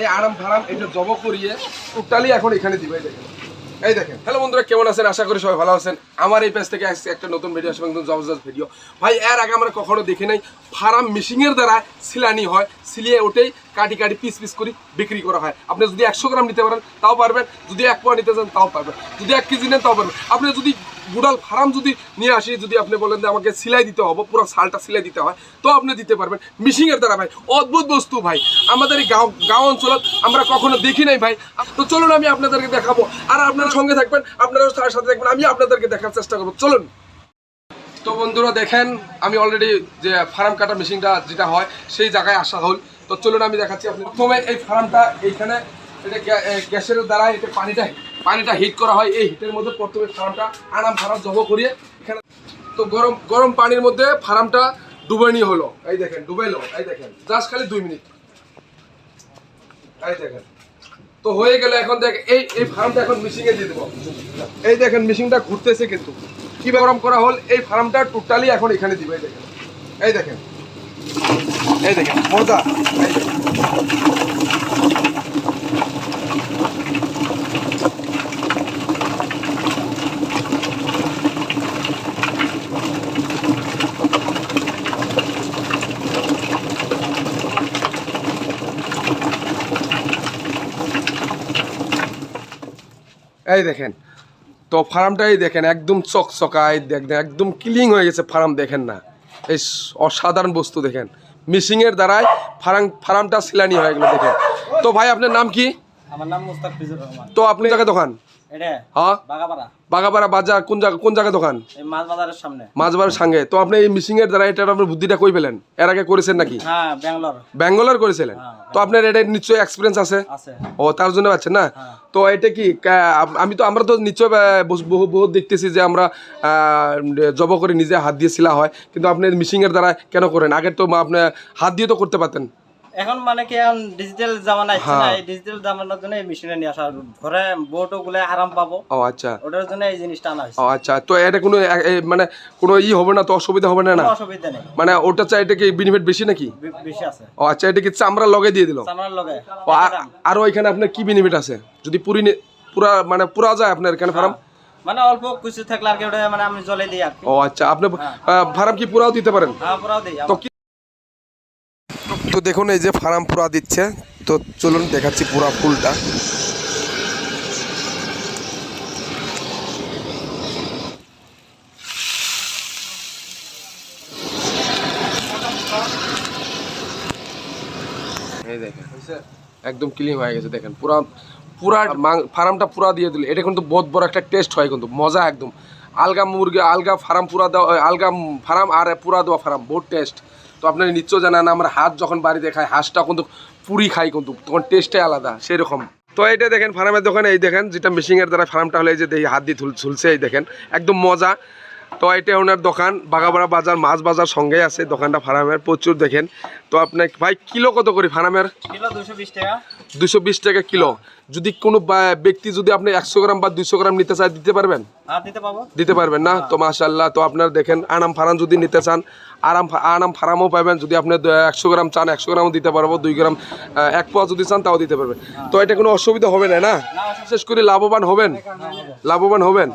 এই আরাম ফারাম এটা জব করিয়ে টোটালি এখন এখানে দিবে, এই দেখেন। হ্যালো বন্ধুরা, কেমন আছেন? আশা করি সবাই ভালো আছেন। আমার এই পেজ থেকে আসছে একটা নতুন ভিডিও আসবে একদম জবরদস্ত ভিডিও ভাই, এর আগে আমরা কখনো দেখি নাই, ফার্ম মেশিনের দ্বারা সিলানি হয় সিলিয়ে ওঠেই কাটি কাটি পিস পিস করে বিক্রি করা হয়। আপনি যদি একশো গ্রাম নিতে পারেন, তাও পারবেন। যদি এক পোয়া নিতে চান, তাও পারবেন। যদি এক কেজি নেন, তাও পারবেন। আপনি যদি গুড়াল ফার্ম যদি নিয়ে আসি, যদি আপনি বলেন যে আমাকে সিলাই দিতে হবে, পুরো শালটা সিলাই দিতে হয়, তো আপনি দিতে পারবেন। মিশিংয়ের দ্বারা ভাই, অদ্ভুত বস্তু ভাই। আমাদের এই গাঁও গাঁও অঞ্চলত আমরা কখনো দেখি নাই ভাই। তো চলুন, আমি আপনাদেরকে দেখাবো। আর আপনারা সঙ্গে থাকবেন, আপনারাও তার সাথে থাকবেন, আমি আপনাদেরকে দেখার চেষ্টা করব। চলুন। তো বন্ধুরা, দেখেন, আমি অলরেডি যে ফার্ম কাটা মেশিনটা যেটা হয়, সেই জায়গায় আসা হল। তো চলুন আমি দেখাচ্ছি আপনি প্রথমে এই ফার্মটা, এইখানে এটা গ্যাসের দ্বারা এটা পানিটা পানিটা হিট করা হয়। এই হিটের মধ্যে প্রথমে ফার্মটা, আরাম ফারাম জব করিয়ে এখানে তো গরম গরম পানির মধ্যে ফার্মটা ডুবে নিয়ে হলো। এই দেখেন ডুবাইলো এই দেখেন জাস্ট খালি দুই মিনিট। এই দেখেন। তো হয়ে গেলে এখন দেখ, এই এই ফার্মটা এখন মিশিংয়ে দিয়ে দেবো। এই দেখেন মেশিনটা ঘুরতেছে কিন্তু। কি গরম করা হল, এই ফার্মটা টোটালি এখন এখানে দিবে, এই দেখেন। এই দেখেন। এই দেখেন, মজা এই দেখেন। এই দেখেন, তো ফার্মটাই দেখেন একদম চকচকায় দেখেন একদম ক্লিন হয়ে গেছে ফার্ম, দেখেন না এই অসাধারণ বস্তু দেখেন। মিশিংয়ের দ্বারাই ফার্ম ফার্মটা সিলানি হয়ে গেল দেখেন। তো ভাই আপনার নাম কি? আমার নাম মুস্তাফিজুর রহমান। তো আপনি জায়গায় দোকান? হ্যাঁ? বাগাপাড়া। বাজার কোন জায়গা কোন জায়গায় দোকান? মাছ বাজারের সামনে। মাছবার সঙ্গে তো আপনি এই দ্বারা এটা আপনার বুদ্ধিটা কই পেলেন? এর আগে করেছেন নাকি? হ্যাঁ ব্যাঙ্গালোর। ব্যাঙ্গালোর করেছিলেন? হ্যাঁ, তো আপনার এটা নিশ্চয়ই এক্সপিরিয়েন্স আছে? আছে। ও তার জন্য পাচ্ছেন না? হ্যাঁ। তো এটা কি আমি তো, আমরা তো নিশ্চয় বহু বহু দেখতেছি যে আমরা জব করে নিজে হাত দিয়ে সিলা হয়। কিন্তু আপনি মিশিংয়ের দ্বারা কেন করেন? আগে তো আপনি হাত দিয়ে তো করতে পারতেন। এখন মানে কি এখন ডিজিটাল জামানা আসছে না হ্যাঁ। এই ডিজিটাল জামানার জন্য এই মেশিনে নিয়ে আসা ঘরে বোটো গুলো আরাম পাবো। ও আচ্ছা। ওটার জন্য এই জিনিসটা আনা হয়েছে। ও আচ্ছা। তো এটা কোনো মানে কোনো ই হবে না তো অসুবিধা হবে না না? অসুবিধা নেই। মানে ওটা চাই এটা কি বেনিফিট বেশি নাকি? বেশি আছে। ও আচ্ছা এটা কি চামড়া লগে দিয়ে দিল? চামড়ার লগে আরও এখানে আপনার কি বেনিফিট আছে? যদি পুরি পুরা মানে পুরা যায় আপনার এখানে ফার্ম মানে অল্প কিছু থাকলে আর কি ওটা মানে আমি জলে দিই আর ও আচ্ছা। আপনি ফার্ম কি পুরাও দিতে পারেন? হ্যাঁ পুরাও দিই। তো তো দেখুন, এই যে ফার্ম পুরা দিচ্ছে। তো চলুন দেখাচ্ছি পুরা ফুলটা। একদম ক্লিন হয়ে গেছে, দেখেন। পুরা পুরা ফার্মটা পুরা দিয়ে দিলে। এটা কিন্তু বহুত বড় একটা টেস্ট হয় কিন্তু, মজা একদম। আলগা মুরগি, আলগা ফার্ম পুরা দেওয়া আলগা ফার্ম আর পুরা দেওয়া ফার্ম, বহুত টেস্ট তো আপনারা নিশ্চয় জানেন আমরা হাঁস যখন বাড়িতে খাই, হাঁসটা কিন্তু পুরি খাই কিন্তু, তখন টেস্টটাই আলাদা, সেরকম। তো এটা দেখেন, ফার্মের দোকানে এই দেখেন, যেটা মেশিনের দ্বারা ফার্মটা হলে যে হাত দিয়ে ঝুল- ঝুলছে, এই দেখেন, একদম মজা। তো এটা ওনার দোকান বাগাবাড়া বাজার মাছ বাজার সঙ্গে আছে দোকানটা ফার্মের প্রচুর দেখেন। তো আপনার ভাই কিলো কত করে ফার্মের? কিলো দুশো বিশ টাকা। কিলো। যদি কোনো ব্যক্তি যদি আপনি একশো গ্রাম বা দুশো গ্রাম নিতে চায় দিতে পারবেন? দিতে পারবেন না? তো মাশাল্লাহ তো আপনার দেখেন আনাম ফারাম যদি নিতে চান আরাম আনাম ফারামও পাবেন। যদি আপনি একশো গ্রাম চান একশো গ্রামও দিতে পারব দুই গ্রাম এক পোয়া যদি চান তাও দিতে পারবেন। তো এটা কোনো অসুবিধা হবে না না? বিশেষ করে লাভবান হবেন? লাভবান হবেন?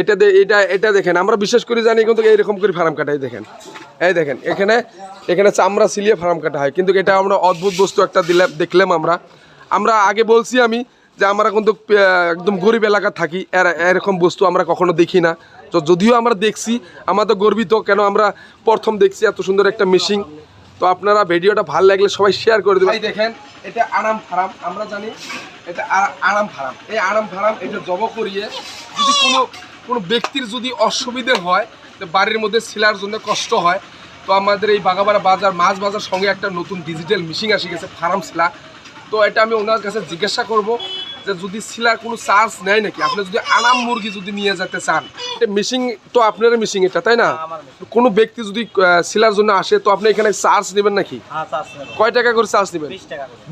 এটা এটা এটা দেখেন, আমরা বিশেষ করে জানি কিন্তু এইরকম করে ফার্ম কাটাই দেখেন। এই দেখেন, এখানে এখানে চামড়া সিলিয়ে ফার্ম কাটা হয়, কিন্তু এটা আমরা অদ্ভুত বস্তু একটা দিলাম দেখলাম আমরা। আমরা আগে বলছি আমি যে আমরা কিন্তু একদম গরিব এলাকা থাকি, এর এরকম বস্তু আমরা কখনো দেখি না। তো যদিও আমরা দেখছি, আমরা তো গর্বিত, কেন আমরা প্রথম দেখছি এত সুন্দর একটা মেশিন। তো আপনারা ভিডিওটা ভালো লাগলে সবাই শেয়ার করে দেবেন। দেখেন, এটা আরাম ফার্ম, আমরা জানি এটা আরাম ফার্ম। এই আরাম ফার্ম, এটা জব করিয়ে যদি কোনো কোনো ব্যক্তির যদি অসুবিধে হয় বাড়ির মধ্যে সিলার জন্য কষ্ট হয়। তো আমাদের এই বাগাবাড়া বাজার, মাছ বাজার সঙ্গে একটা নতুন ডিজিটাল মেশিন আসে গেছে, ফার্ম সিলা তো এটা আমি ওনার কাছে জিজ্ঞাসা করব যে যদি সিলার কোনো চার্জ নেয় নাকি? আপনি যদি আরাম মুরগি যদি নিয়ে যেতে চান মিশিং তো আপনার মিশিং এটা তাই না? মেশিন কোনো ব্যক্তি যদি সিলার জন্য আসে তো আপনি এখানে চার্জ নেবেন নাকি? হ্যাঁ কয় টাকা করে চার্জ নেবেন?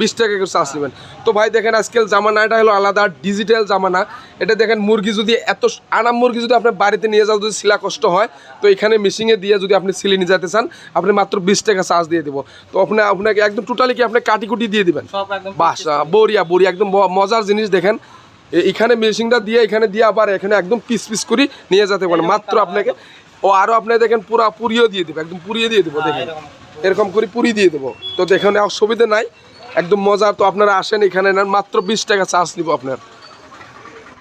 বিশ টাকা করে। চার্জ নেবেন। তো ভাই দেখেন আজকাল জামানা এটা হলো আলাদা ডিজিটাল জামানা। এটা দেখেন মুরগি যদি এত আনাম মুরগি যদি আপনার বাড়িতে নিয়ে যাও যদি সিলা কষ্ট হয় তো এখানে মেশিনে দিয়ে যদি আপনি সিলে নিয়ে যেতে চান আপনি মাত্র বিশ টাকা চার্জ দিয়ে দেবো। তো আপনি আপনাকে একদম টোটালি কি আপনি কাটি কুটি দিয়ে দিবেন? বাস বড়িয়া বড়িয়া একদম মজার জিনিস দেখেন। এখানে মেশিনটা দিয়ে, এখানে দিয়ে আবার এখানে একদম পিস পিস করে নিয়ে যেতে পারেন। মাত্র আপনাকে ও আরও আপনি দেখেন পুরা পুরিও দিয়ে দেবো, একদম পুরিয়ে দিয়ে দেবো, দেখেন। এরকম করে পুরি দিয়ে দেবো। তো দেখেন, অসুবিধা নাই। একদম মজা তো আপনারা আসেন এখানে মাত্র বিশ টাকা চার্জ নিব আপনার।